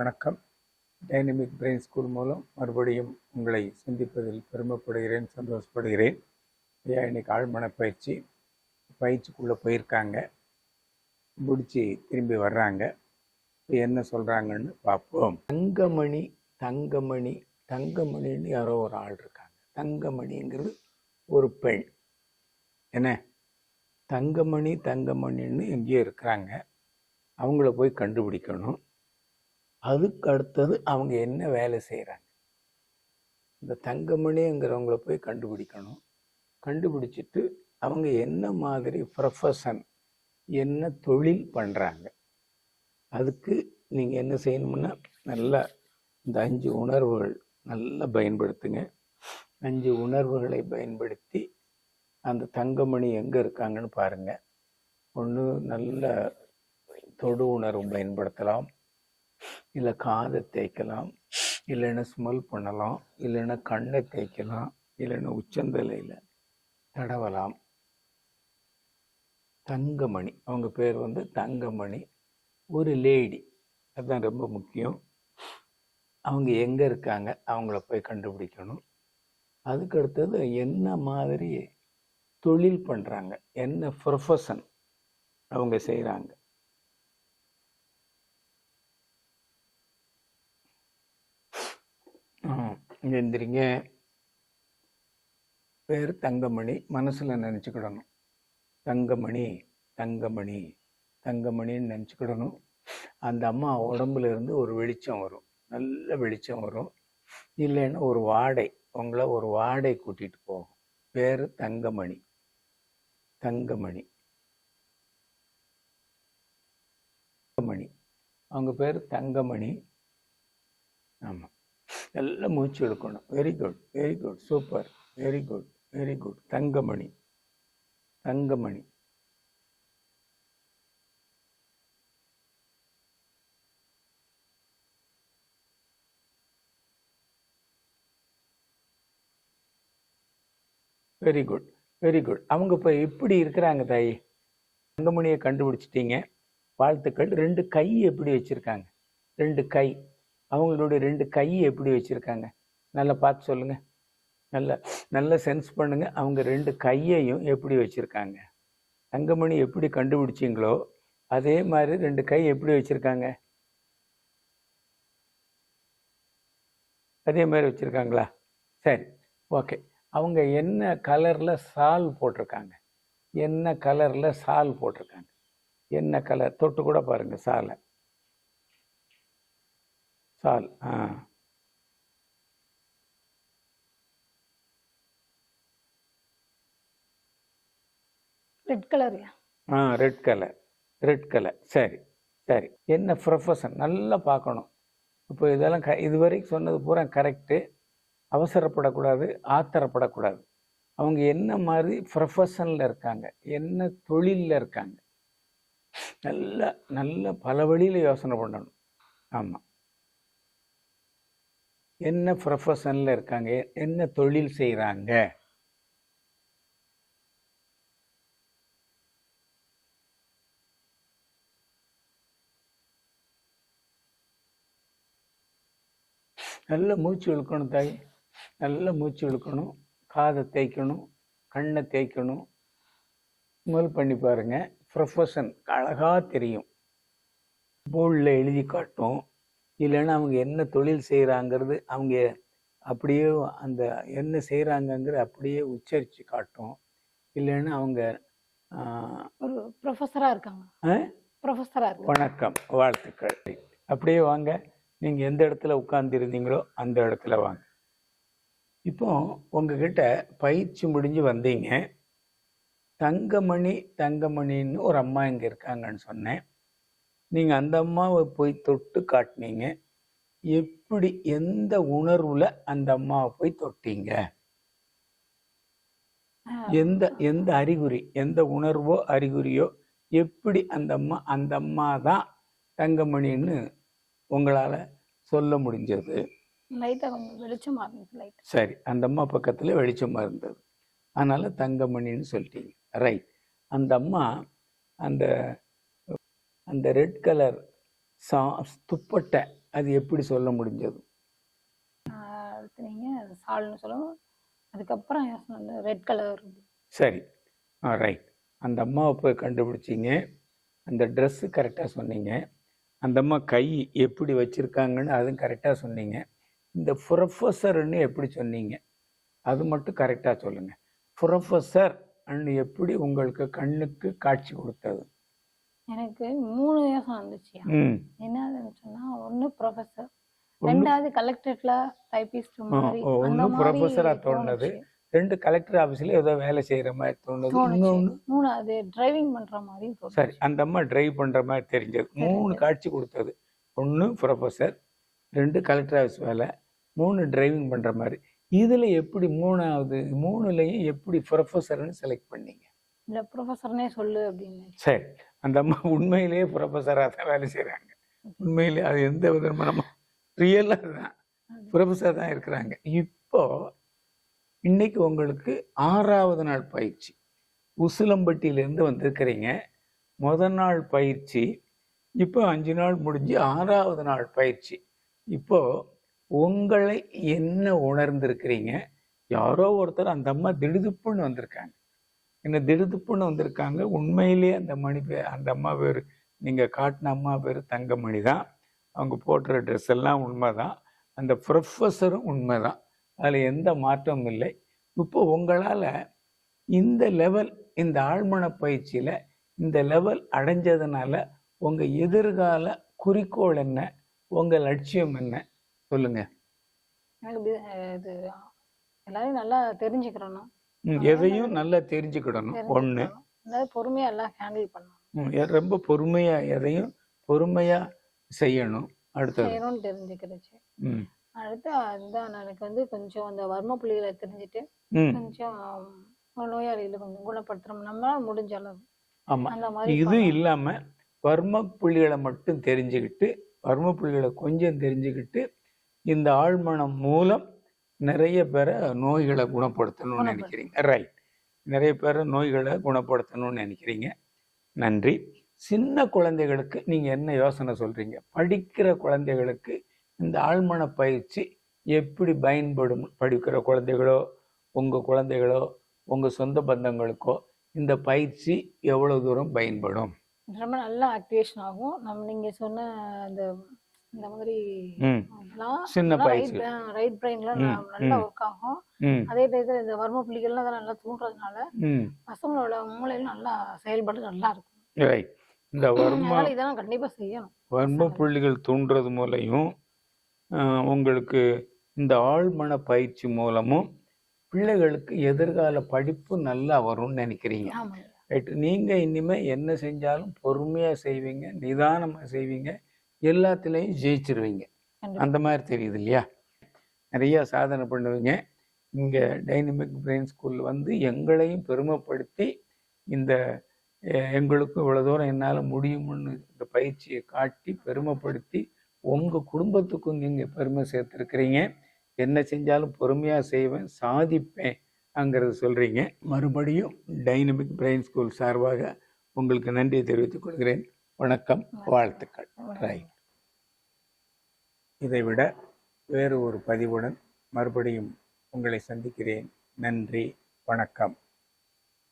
வணக்கம். Dynamic brain school மூலம் மறுபடியும் உங்களை சந்திப்பதில் பெருமைப்படுகிறேன் சந்தோஷப்படுகிறேன். ஐயா இன்னைக்கு ஆழ்மன பயிற்சி பயிற்சிக்குள்ளே போயிருக்காங்க. முடிச்சு திரும்பி வர்றாங்க. இப்போ என்ன சொல்கிறாங்கன்னு பார்ப்போம். தங்கமணி தங்கமணி தங்கமணின்னு யாரோ ஒரு ஆள் இருக்காங்க. தங்கமணிங்கிறது ஒரு பெண். என்ன? தங்கமணி தங்கமணின்னு எங்கேயோ இருக்கிறாங்க. அவங்கள போய் கண்டுபிடிக்கணும். அதுக்கு அடுத்தது அவங்க என்ன வேலை செய்கிறாங்க இந்த தங்கமணிங்கிறவங்கள போய் கண்டுபிடிக்கணும். கண்டுபிடிச்சிட்டு அவங்க என்ன மாதிரி ப்ரொஃபஷன் என்ன தொழில் பண்ணுறாங்க அதுக்கு நீங்கள் என்ன செய்யணும்னா நல்லா இந்த அஞ்சு உணர்வுகள் நல்லா பயன்படுத்துங்க. அஞ்சு உணர்வுகளை பயன்படுத்தி அந்த தங்கமணி எங்கே இருக்காங்கன்னு பாருங்கள் ஒன்று நல்ல தொடு உணர்வு பயன்படுத்தலாம். இல்லை காதை தேய்க்கலாம் இல்லைன்னா ஸ்மெல் பண்ணலாம் இல்லைன்னா கண்ணை தேய்க்கலாம் இல்லைன்னா உச்சந்தலையில் தடவலாம். தங்கமணி அவங்க பேர் வந்து தங்கமணி. ஒரு லேடி அதுதான் ரொம்ப முக்கியம். அவங்க எங்கே இருக்காங்க அவங்கள போய் கண்டுபிடிக்கணும். அதுக்கு அடுத்தது என்ன மாதிரி தொழில் பண்ணுறாங்க என்ன ப்ரொஃபஷன் அவங்க செய்கிறாங்க இங்கே எந்திரிங்க பேர் தங்கமணி மனசில் நினச்சிக்கிடணும். தங்கமணி தங்கமணி தங்கமணின்னு நினச்சிக்கிடணும். அந்த அம்மா உடம்புல இருந்து ஒரு வெளிச்சம் வரும். நல்ல வெளிச்சம் வரும். இல்லைன்னா ஒரு வாடை உங்களை ஒரு வாடை கூட்டிகிட்டு போகும். பேர் தங்கமணி. தங்கமணி. தங்கமணி. அவங்க பேர் தங்கமணி. ஆமாம் நல்லா மூச்சு எடுக்கணும். Very good very good super very good very good Thangamani Thangamani. Very good very good அவங்க இப்போ எப்படி இருக்கிறாங்க தாயி? தங்கமணியை கண்டுபிடிச்சிட்டீங்க. வாழ்த்துக்கள். ரெண்டு கை எப்படி வச்சுருக்காங்க? ரெண்டு கை. அவங்களுடைய ரெண்டு கையை எப்படி வச்சுருக்காங்க? நல்லா பார்த்து சொல்லுங்க. நல்ல நல்ல சென்ஸ் பண்ணுங்க. அவங்க ரெண்டு கையையும் எப்படி வச்சுருக்காங்க? தங்கமணி எப்படி கண்டுபிடிச்சிங்களோ அதே மாதிரி ரெண்டு கை எப்படி வச்சுருக்காங்க? அதே மாதிரி வச்சுருக்காங்களா? சரி ஓகே அவங்க என்ன கலரில் சால் போட்டிருக்காங்க? என்ன கலரில் சால் போட்டிருக்காங்க? என்ன கலர் தொட்டு கூட பாருங்கள் சாலை சால் ஆ. ரெட் கலர்யா ஆ ரெட் கலர் ரெட் கலர் சரி சரி. என்ன ப்ரொஃபஷன் நல்லா பார்க்கணும். இப்போ இதெல்லாம் க இதுவரைக்கும் சொன்னது பூரா கரெக்டு அவசரப்படக்கூடாது ஆத்திரப்படக்கூடாது. அவங்க என்ன மாதிரி ப்ரொஃபஷனில் இருக்காங்க? என்ன தொழிலில் இருக்காங்க? நல்ல நல்ல பல வழியில் யோசனை பண்ணணும். ஆமாம் என்ன ப்ரொஃபஷனில் இருக்காங்க? என்ன தொழில் செய்கிறாங்க நல்ல மூச்சு இழுக்கணும் தாய். நல்ல மூச்சு இழுக்கணும். காதை தேய்க்கணும். கண்ணை தேய்க்கணும். முதல் பண்ணி பாருங்கள் ப்ரொஃபஷன் அழகாக தெரியும். போர்டில் எழுதி காட்டும். இல்லைன்னா அவங்க என்ன தொழில் செய்கிறாங்கிறது அவங்க அப்படியே அந்த என்ன செய்கிறாங்கங்கிற அப்படியே உச்சரித்து காட்டும். இல்லைன்னா அவங்க ஒரு ப்ரொஃபஸரா இருக்காங்க. ஆ? ப்ரொஃபஸரா இருக்காங்க. வணக்கம் வாழ்த்துக்கள். அப்படியே வாங்க. நீங்கள் எந்த இடத்துல உட்கார்ந்திருந்தீங்களோ அந்த இடத்துல வாங்க. இப்போ உங்ககிட்ட பயிற்சி முடிஞ்சு வந்தீங்க. தங்கமணி தங்கமணின்னு ஒரு அம்மா இங்கே இருக்காங்கன்னு சொன்னேன். நீங்கள் அந்த அம்மாவை போய் தொட்டு காட்டினீங்க. எப்படி எந்த உணர்வுல அந்த அம்மாவை போய் தொட்டீங்க? எந்த எந்த அறிகுறி எந்த உணர்வோ அறிகுறியோ எப்படி அந்த அம்மா அந்த அம்மா தான் தங்கமணின்னு உங்களால் சொல்ல முடிஞ்சது? வெளிச்சமா சரி அந்த அம்மா பக்கத்தில் வெளிச்சமாக இருந்தது. அதனால் தங்கமணின்னு சொல்லிட்டீங்க. ரைட் அந்த அம்மா அந்த அந்த ரெட் கலர் சா துப்பட்டை அது எப்படி சொல்ல முடிஞ்சது? அடுத்து நீங்கள் சால்னு சொல்லணும். அதுக்கப்புறம் ரெட் கலர். சரி. ஆ ரைட் அந்த அம்மாவை போய் கண்டுபிடிச்சிங்க. அந்த ட்ரெஸ்ஸு கரெக்டாக சொன்னீங்க. அந்த அம்மா கை எப்படி வச்சுருக்காங்கன்னு அதுவும் கரெக்டாக சொன்னீங்க. இந்த ப்ரொஃபஸர்னு எப்படி சொன்னீங்க? அது மட்டும் கரெக்டாக சொல்லுங்கள் ப்ரொஃபஸர் அன்னு எப்படி உங்களுக்கு கண்ணுக்கு காட்சி கொடுத்தது? எனக்கு மூணு யோசனை வந்துச்சுயா? ம். என்னதுன்னு சொன்னா ஒண்ணு ப்ரொஃபசர் ஒண்ணு- ரெண்டாவது கலெக்டரேட்ல டைபிஸ்ட் மாதிரி. ஒண்ணு மாதிரி ப்ரொஃபஸரா தோணுது. ரெண்டு கலெக்டர் ஆஃபீஸில் ஏதோ வேலை செய்கிற மாதிரி தோணுது. இன்னொன்று மூணாவது டிரைவிங் பண்ற மாதிரி சரி அந்த அம்மா டிரைவ் பண்ணுற மாதிரி தெரிஞ்சது. மூணு காட்சி கொடுத்தது. ஒன்று ப்ரொஃபஸர் ரெண்டு கலெக்டர் ஆஃபீஸ் வேலை மூணு டிரைவிங் பண்ணுற மாதிரி. இதில் எப்படி மூணாவது மூணுலையும் எப்படி ப்ரொஃபஸர்னு செலக்ட் பண்ணீங்க? இல்ல ப்ரொஃபசர்னே சொல்லு அப்படின்னு சரி. அந்த அம்மா உண்மையிலேயே ப்ரொஃபஸராக தான் வேலை செய்கிறாங்க உண்மையிலே அது எந்த விதமான ரியலாக தான். ப்ரொஃபஸர் தான் இருக்கிறாங்க. இப்போ இன்னைக்கு உங்களுக்கு ஆறாவது நாள் பயிற்சி. உசிலம்பட்டியிலேருந்து வந்திருக்கிறீங்க. முதல் நாள் பயிற்சி. இப்போ அஞ்சு நாள் முடிஞ்சு ஆறாவது நாள் பயிற்சி. இப்போ உங்களை என்ன உணர்ந்திருக்கிறீங்க? யாரோ ஒருத்தர் அந்த அம்மா திடுதுப்புன்னு வந்திருக்காங்க. என்ன திடுதுப்புன்னு வந்திருக்காங்க. உண்மையிலேயே அந்த மணி பேர் அந்த அம்மா பேர் நீங்கள் காட்டின அம்மா பேர் தங்கமணி தான். அவங்க போடுற ட்ரெஸ் எல்லாம் உண்மை தான் அந்த ப்ரொஃபஸரும் உண்மைதான். அதில் எந்த மாற்றமும் இல்லை. இப்போ உங்களால் இந்த லெவல் இந்த ஆழ்மன பயிற்சியில் இந்த லெவல் அடைஞ்சதுனால உங்கள் எதிர்கால குறிக்கோள் என்ன? உங்கள் லட்சியம் என்ன? சொல்லுங்கள் எனக்கு இது எல்லாரையும் நல்லா தெரிஞ்சுக்கிறோண்ணா எதையும் நல்லா தெரிஞ்சுக்கிடணும். அதாவது பொறுமையா எல்லாம் ஹேண்டில் பண்ணணும். ரொம்ப பொறுமையாக எதையும் பொறுமையாக செய்யணும். தெரிஞ்சுக்கிடுச்சு. ம். அடுத்து அதுதான் எனக்கு வந்து கொஞ்சம் அந்த வர்ம புள்ளிகளை தெரிஞ்சுட்டு கொஞ்சம் நோயாளிகளை கொஞ்சம் குணப்படுத்தணும். நம்மளால முடிஞ்ச அளவு. ஆமாம் அந்த மாதிரி இது இல்லாம வர்ம புள்ளிகளை மட்டும் தெரிஞ்சுக்கிட்டு வர்ம புள்ளிகளை கொஞ்சம் தெரிஞ்சுக்கிட்டு இந்த ஆழ்மனம் மூலம் நிறைய பேரை நோய்களை குணப்படுத்தணும்னு நினைக்கிறீங்க. ரைட் நிறைய பேரை நோய்களை குணப்படுத்தணும்னு நினைக்கிறீங்க. நன்றி. சின்ன குழந்தைகளுக்கு நீங்க என்ன யோசனை சொல்றீங்க? படிக்கிற குழந்தைகளுக்கு இந்த ஆழ்மன பயிற்சி எப்படி பயன்படும்? படிக்கிற குழந்தைகளோ உங்க குழந்தைகளோ உங்க சொந்த பந்தங்களுக்கோ இந்த பயிற்சி எவ்வளவு தூரம் பயன்படும்? ரொம்ப நல்லா ஆக்டிவேஷன் ஆகும். நம்ம நீங்க சொன்ன அந்த இந்த மாதிரி சின்ன பயிற்சி. ரைட் பிரெயின்ல நல்லா. ஒர்க் ஆகும். அதே டயத்துல இந்த வர்ம புள்ளிகள்லாம் அதெல்லாம் நல்லா தூண்டுறதுனால பசங்களோட மூளையில நல்லா செயல்பாடு நல்லா இருக்கும். ரைட் இந்த வர்ம இதெல்லாம் கண்டிப்பா செய்யணும். வர்ம புள்ளிகள் தூண்டுறது மூலையும் உங்களுக்கு இந்த ஆழ்மன பயிற்சி மூலமும் பிள்ளைகளுக்கு எதிர்கால படிப்பு நல்லா வரும்னு நினைக்கிறீங்க. ரைட் நீங்க இனிமே என்ன செஞ்சாலும் பொறுமையா செய்வீங்க நிதானமா செய்வீங்க. எல்லாத்துலேயும் ஜெயிச்சிருவீங்க. அந்த மாதிரி தெரியுது இல்லையா? நிறைய சாதனை பண்ணுவீங்க. இங்கே டைனமிக் பிரெயின் ஸ்கூலில் வந்து எங்களையும் பெருமைப்படுத்தி இந்த எங்களுக்கும் இவ்வளோ தூரம் என்னால் முடியும்னு இந்த பயிற்சியை காட்டி பெருமைப்படுத்தி உங்கள் குடும்பத்துக்கும் நீங்கள் பெருமை சேர்த்துருக்கிறீங்க. என்ன செஞ்சாலும் பொறுமையாக செய்வேன் சாதிப்பேன் அங்கிறது சொல்கிறீங்க மறுபடியும் டைனமிக் பிரெயின் ஸ்கூல் சார்பாக உங்களுக்கு நன்றி தெரிவித்துக் கொள்கிறேன். வணக்கம் வாழ்த்துக்கள். ரைட் இதைவிட வேறு ஒரு பதிவுடன் மறுபடியும் உங்களை சந்திக்கிறேன். நன்றி வணக்கம்.